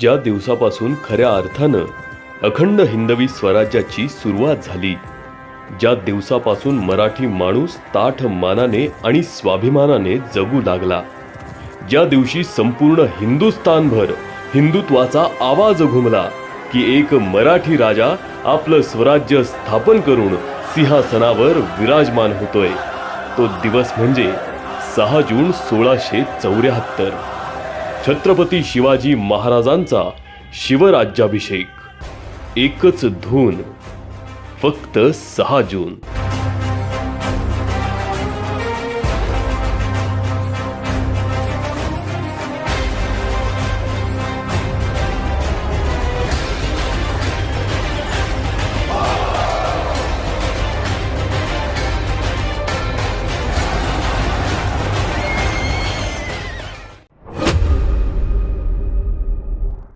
ज्या दिवसापासून खऱ्या अर्थानं अखंड हिंदवी स्वराज्याची सुरुवात झाली ज्या दिवसापासून मराठी माणूस ताठ मानाने आणि स्वाभिमानाने जगू लागला ज्या दिवशी संपूर्ण हिंदुस्थानभर हिंदुत्वाचा आवाज घुमला की एक मराठी राजा आपलं स्वराज्य स्थापन करून सिंहासनावर विराजमान होतोय. तो दिवस म्हणजे सहा जून सोळाशे चौऱ्याहत्तर. छत्रपती शिवाजी महाराजांचा शिवराज्याभिषेक. एकच धून फक्त सहा जून.